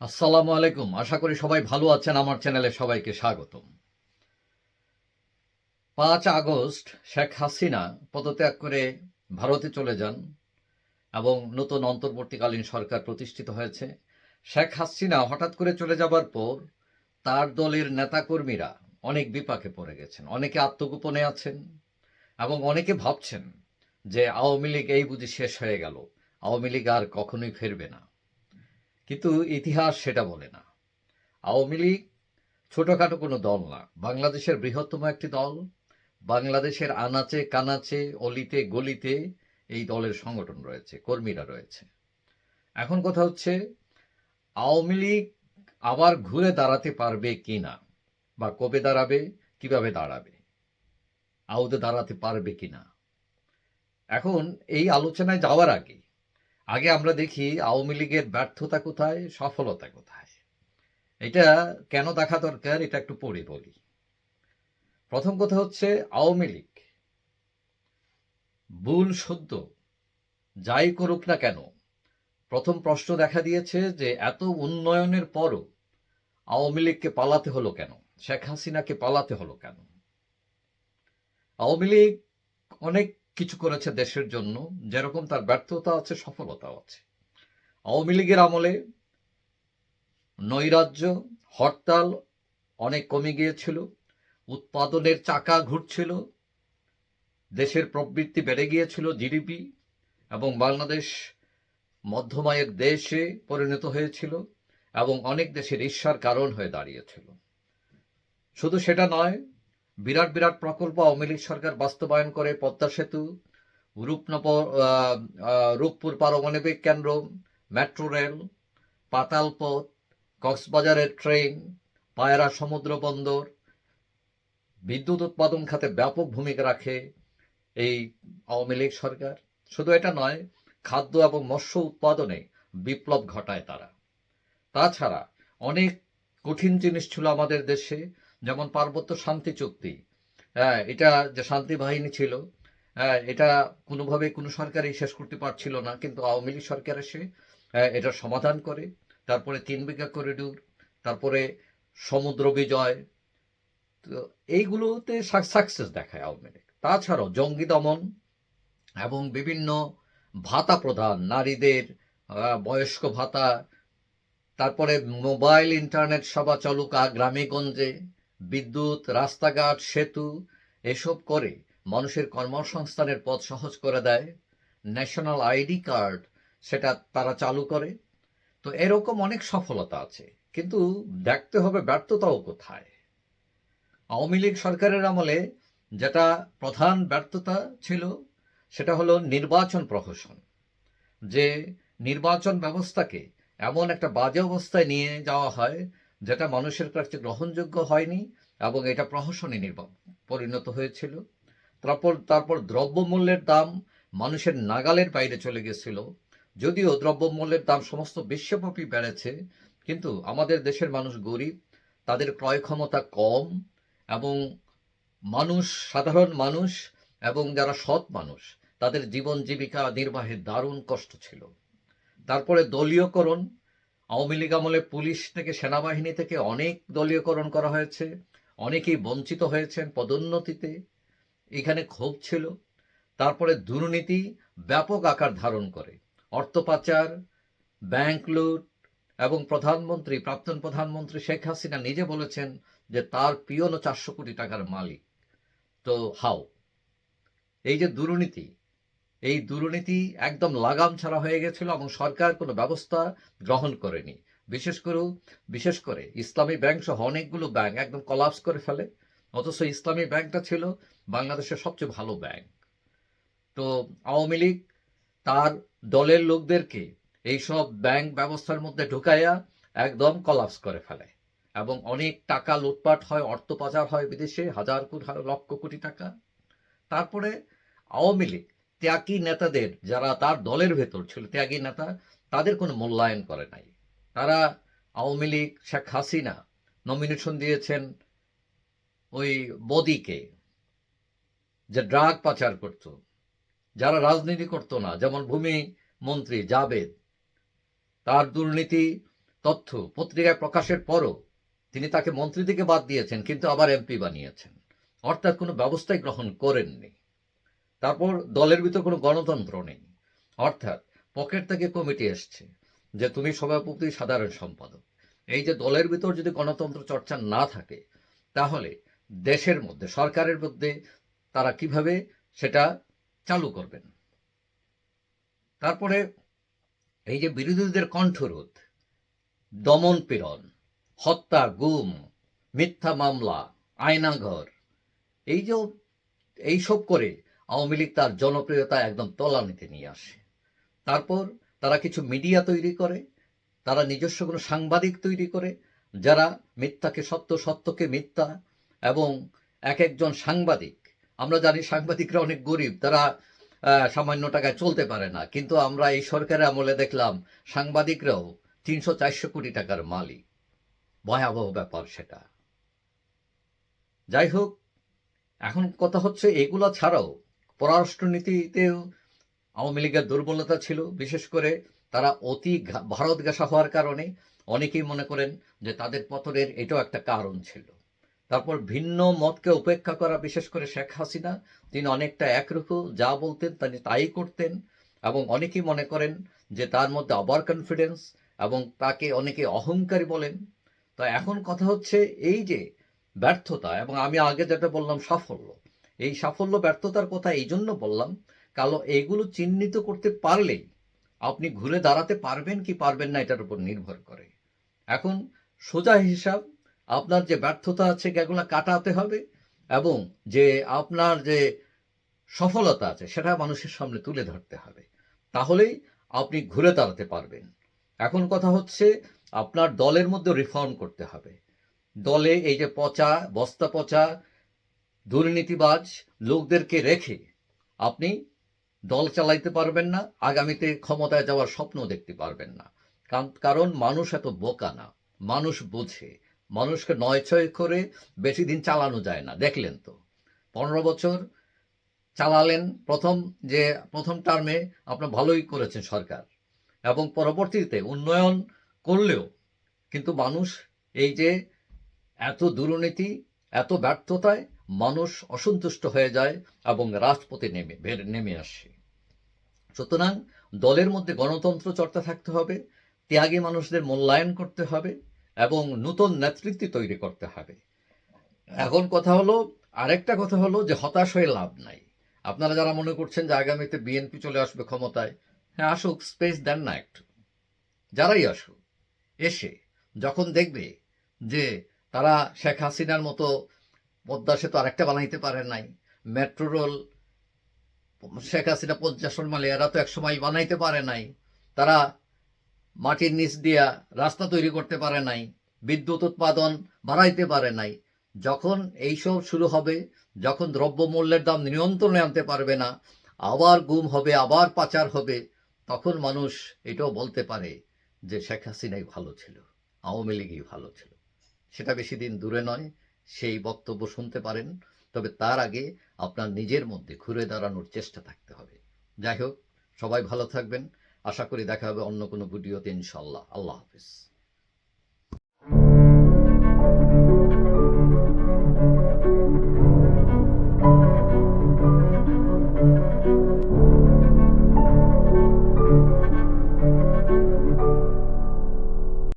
আসসালামু আলাইকুম। আশা করি সবাই ভালো আছেন। আমার চ্যানেলে সবাইকে স্বাগতম। পাঁচ আগস্ট শেখ হাসিনা পদত্যাগ করে ভারতে চলে যান এবং নতুন অন্তর্বর্তীকালীন সরকার প্রতিষ্ঠিত হয়েছে। শেখ হাসিনা হঠাৎ করে চলে যাবার পর তার দলের নেতাকর্মীরা অনেক বিপাকে পড়ে গেছেন, অনেকে আত্মগোপনে আছেন এবং অনেকে ভাবছেন যে আওয়ামী লীগ এই বুঝি শেষ হয়ে গেল। আওয়ামী লীগ আর কখনোই ফিরবে না। কিন্তু ইতিহাস সেটা বলে না আওয়ামী লীগ ছোটখাটো কোনো দল না বাংলাদেশের বৃহত্তম একটি দল বাংলাদেশের আনাচে কানাচে অলিতে গলিতে এই দলের সংগঠন রয়েছে কর্মীরা রয়েছে এখন কথা হচ্ছে আওয়ামী লীগ আবার ঘুরে দাঁড়াতে পারবে কি না বা কবে দাঁড়াবে কীভাবে দাঁড়াবে আউদে দাঁড়াতে পারবে কি না এখন এই আলোচনায় যাওয়ার আগে আগে আমরা দেখি আওয়ামী লীগের ব্যর্থতা কোথায়, সফলতা কোথায়? এটা কেন দেখা দরকার, এটা একটু পড়ে বলি। প্রথম কথা হচ্ছে আওয়ামী লীগ। ভুল সদ্য যাই করুক না কেন, প্রথম প্রশ্ন দেখা দিয়েছে যে এত উন্নয়নের পরও আওয়ামী লীগকে পালাতে হলো কেন? শেখ হাসিনাকে পালাতে হলো কেন? আওয়ামী লীগ অনেক কিছু করেছে দেশের জন্য, যেরকম তার ব্যর্থতা আছে, সফলতাও আছে। আওয়ামী লীগের আমলে নৈরাজ্য, হরতাল অনেক কমে গিয়েছিল, উৎপাদনের চাকা ঘুরছিল, দেশের প্রবৃত্তি বেড়ে গিয়েছিল, জিডিপি এবং বাংলাদেশ মধ্যমায়ের দেশে পরিণত হয়েছিল এবং অনেক দেশের ঈর্ষার কারণ হয়ে দাঁড়িয়েছিল। শুধু সেটা নয় বিরাট বিরাট প্রকল্প আওয়ামী লীগ সরকার বাস্তবায়ন করে পদ্মা সেতু আহ, রূপপুর পারমাণবিক কেন্দ্র মেট্রো রেল পাতালপথ কক্সবাজারের ট্রেন পায়রা সমুদ্র বন্দর বিদ্যুৎ উৎপাদন খাতে ব্যাপক ভূমিকা রাখে এই আওয়ামী লীগ সরকার। শুধু এটা নয় খাদ্য এবং মৎস্য উৎপাদনে বিপ্লব ঘটায় তারা। তাছাড়া অনেক কঠিন জিনিস ছিল আমাদের দেশে যেমন পার্বত্য শান্তি চুক্তি। হ্যাঁ এটা যে শান্তি বাহিনী ছিল হ্যাঁ এটা কোনোভাবে কোনো সরকারই শেষ করতে পারছিল না কিন্তু আওয়ামী লীগ সরকার এসে হ্যাঁ, এটার সমাধান করে তারপরে তিন বিঘা করিডোর তারপরে সমুদ্র বিজয় তো এইগুলোতে সাকসেস দেখায় আওয়ামী লীগ। তাছাড়াও জঙ্গি দমন এবং বিভিন্ন ভাতা প্রদান নারীদের বয়স্ক ভাতা তারপরে মোবাইল ইন্টারনেট সেবা চালুকা গ্রামে গঞ্জে বিদ্যুৎ, রাস্তাঘাট, সেতু, এসব করে মানুষের কর্মসংস্থানের পথ সহজ করে দেয়। ন্যাশনাল আইডি কার্ড, সেটা তারা চালু করে। তো এরকম অনেক সফলতা আছে, কিন্তু দেখতে হবে ব্যর্থতাও কোথায়। আওয়ামী লীগ সরকারের আমলে যেটা প্রধান ব্যর্থতা ছিল, সেটা হলো নির্বাচন প্রহসন। যে নির্বাচন ব্যবস্থাকে এমন একটা বাজে অবস্থায় নিয়ে যাওয়া হয় যেটা মানুষের কাছে গ্রহণযোগ্য হয়নি এবং এটা প্রহসনে নির্বাচন পরিণত হয়েছিল। তারপর তারপর দ্রব্যমূল্যের দাম মানুষের নাগালের বাইরে চলে গেছিল। যদিও দ্রব্যমূল্যের দাম সমস্ত বিশ্বব্যাপী বেড়েছে, কিন্তু আমাদের দেশের মানুষ গরিব, তাদের ক্রয় ক্ষমতা কম এবং মানুষ, সাধারণ মানুষ এবং যারা সৎ মানুষ, তাদের জীবন জীবিকা নির্বাহে দারুণ কষ্ট ছিল। তারপরে দলীয়করণ আওয়ামী লীগ আমলে পুলিশ থেকে সেনাবাহিনী থেকে অনেক দলীয়করণ করা হয়েছে, অনেকেই বঞ্চিত হয়েছেন পদোন্নতিতে। এখানে ক্ষোভ ছিল। তারপরে দুর্নীতি ব্যাপক আকার ধারণ করে। অর্থ পাচার, ব্যাংক লুট এবং প্রধানমন্ত্রী, প্রাক্তন প্রধানমন্ত্রী শেখ হাসিনা নিজে বলেছেন যে তার পিয়নও চারশো কোটি টাকার মালিক। তো হাও, এই যে দুর্নীতি এই দুর্নীতি একদম লাগাম ছাড়া হয়ে গেছিল এবং সরকার কোনো ব্যবস্থা গ্রহণ করেনি। বিশেষ করে বিশেষ করে ইসলামী ব্যাংক সহ অনেকগুলো ব্যাংক একদম কলাপস করে ফেলে। অথচ ইসলামী ব্যাংকটা ছিল বাংলাদেশের সবচেয়ে ভালো ব্যাংক। তো আওয়ামী লীগ তার দলের লোকদেরকে এইসব ব্যাংক ব্যবস্থার মধ্যে ঢুকাইয়া একদম কলাপস করে ফেলে। এবং অনেক টাকা লুটপাট হয়, অর্থ পাচার হয় বিদেশে, হাজার লক্ষ কোটি টাকা। তারপরে আওয়ামী লীগ ত্যাগী নেতাদের, যারা তার দলের ভেতর ছিল, ত্যাগী নেতা, তাদের কোনো মূল্যায়ন করে নাই। তারা আওয়ামী লীগ, শেখ হাসিনা নমিনেশন দিয়েছেন ওই বদিকে যে ড্রাগ পাচার করত। যারা রাজনীতি করতো না, যেমন ভূমি মন্ত্রী জাবেদ, তার দুর্নীতি তথ্য পত্রিকায় প্রকাশের পরও তিনি তাকে মন্ত্রী থেকে বাদ দিয়েছেন, কিন্তু আবার এমপি বানিয়েছেন। অর্থাৎ কোনো ব্যবস্থাই গ্রহণ করেননি। তারপর দলের ভিতর কোনো গণতন্ত্র নেই। অর্থাৎ পকেট থেকে কমিটি এসছে যে তুমি সভাপতি, সাধারণ সম্পাদক। এই যে দলের ভিতর যদি গণতন্ত্র চর্চা না থাকে, তাহলে দেশের মধ্যে, সরকারের মধ্যে তারা কীভাবে সেটা চালু করবেন? তারপরে এই যে বিরোধীদের কণ্ঠরোধ, দমন পীড়ন, হত্যা, গুম, মিথ্যা মামলা, আয়নাঘর, এই যে এইসব করে আওয়ামী লীগ তার জনপ্রিয়তা একদম তলানিতে নিয়ে আসে। তারপর তারা কিছু মিডিয়া তৈরি করে, তারা নিজস্ব কোনো সাংবাদিক তৈরি করে, যারা মিথ্যাকে সত্য, সত্যকে মিথ্যা এবং এক একজন সাংবাদিক, আমরা জানি সাংবাদিকরা অনেক গরিব, তারা সামান্য টাকায় চলতে পারে না। কিন্তু আমরা এই সরকারের আমলে দেখলাম সাংবাদিকরাও তিনশো চারশো কোটি টাকার মালিক। ভয়াবহ ব্যাপার সেটা। যাই হোক, এখন কথা হচ্ছে এগুলো ছাড়াও পররাষ্ট্রনীতিতেও আওয়ামী লীগের দুর্বলতা ছিল। বিশেষ করে তারা অতি ভারত ঘেঁষা হওয়ার কারণে অনেকেই মনে করেন যে তাদের পতনের এটাও একটা কারণ ছিল। তারপর ভিন্ন মতকে উপেক্ষা করা, বিশেষ করে শেখ হাসিনা, তিনি অনেকটা একরূপ, যা বলতেন তিনি তাই করতেন এবং অনেকেই মনে করেন যে তার মধ্যে আবার কনফিডেন্স এবং তাকে অনেকে অহংকারী বলেন। তো এখন কথা হচ্ছে এই যে ব্যর্থতা এবং আমি আগে যেটা বললাম সাফল্য এই সাফল্য, ব্যর্থতার কথা এই জন্য বললাম, কালো এইগুলো চিহ্নিত করতে পারলেই আপনি ঘুরে দাঁড়াতে পারবেন কি পারবেন না এটার উপর নির্ভর করে। এখন সোজা হিসাব, আপনার যে ব্যর্থতা আছে এগুলো কাটাতে হবে এবং যে আপনার যে সফলতা আছে সেটা মানুষের সামনে তুলে ধরতে হবে। তাহলেই আপনি ঘুরে দাঁড়াতে পারবেন। এখন কথা হচ্ছে আপনার দলের মধ্যে রিফর্ম করতে হবে। দলে এই যে পচা, বস্তা পচা দুর্নীতিবাজ লোকদেরকে রেখে আপনি দল চালাইতে পারবেন না, আগামীতে ক্ষমতায় যাওয়ার স্বপ্ন দেখতে পারবেন না। কারণ- মানুষ এত বোকা না, মানুষ বোঝে। মানুষকে নয় ছয় করে বেশি দিন চালানো যায় না, দেখলেন তো। পনেরো বছর চালালেন প্রথম যে, প্রথম টার্মে আপনার ভালোই করেছেন সরকার। এবং পরবর্তীতে উন্নয়ন করলেও কিন্তু মানুষ এই যে এত দুর্নীতি, এত ব্যর্থতায় মানুষ অসন্তুষ্ট হয়ে যায় এবং রাজপথে নেমে নেমে আসে। সুতরাং দলের মধ্যে গণতন্ত্র চর্চা থাকতে হবে, ত্যাগী মানুষদের মূল্যায়ন করতে হবে এবং নতুন নেতৃত্ব তৈরি করতে হবে। এখন কথা হলো, আরেকটা কথা হলো যে হতাশ হয়ে লাভ নাই। আপনারা যারা মনে করছেন যে আগামীতে বিএনপি চলে আসবে ক্ষমতায় হ্যাঁ আসুক, স্পেস দেন না একটু। যারাই আসুক, এসে যখন দেখবে যে তারা শেখ হাসিনার মতো পদ্মা সেতু আরেকটা বানাইতে পারে নাই। মেট্রো রেল, শেখ হাসিনা পঞ্চাশন মালে, এরা তো একসময় বানাইতে পারে নাই। তারা মাটির নিচ দিয়া রাস্তা তৈরি করতে পারে নাই, বিদ্যুৎ উৎপাদন বাড়াইতে পারে নাই। যখন এইসব শুরু হবে, যখন দ্রব্যমূল্যের দাম নিয়ন্ত্রণে আনতে পারবে না, আবার গুম হবে, আবার পাচার হবে, তখন মানুষ এটাও বলতে পারে যে শেখ হাসিনাই ভালো ছিল, আওয়ামী লীগই ভালো ছিল। সেটা বেশি দিন দূরে নয় সেই বক্তব্য শুনতে পারেন, তবে তার আগে আপনার নিজের মধ্যে ঘুরে দাঁড়ানোর চেষ্টা থাকতে হবে। যাই হোক, সবাই ভালো থাকবেন। আশা করি দেখা হবে অন্য কোনো ভিডিওতে ইনশাল্লাহ আল্লাহ হাফিজ।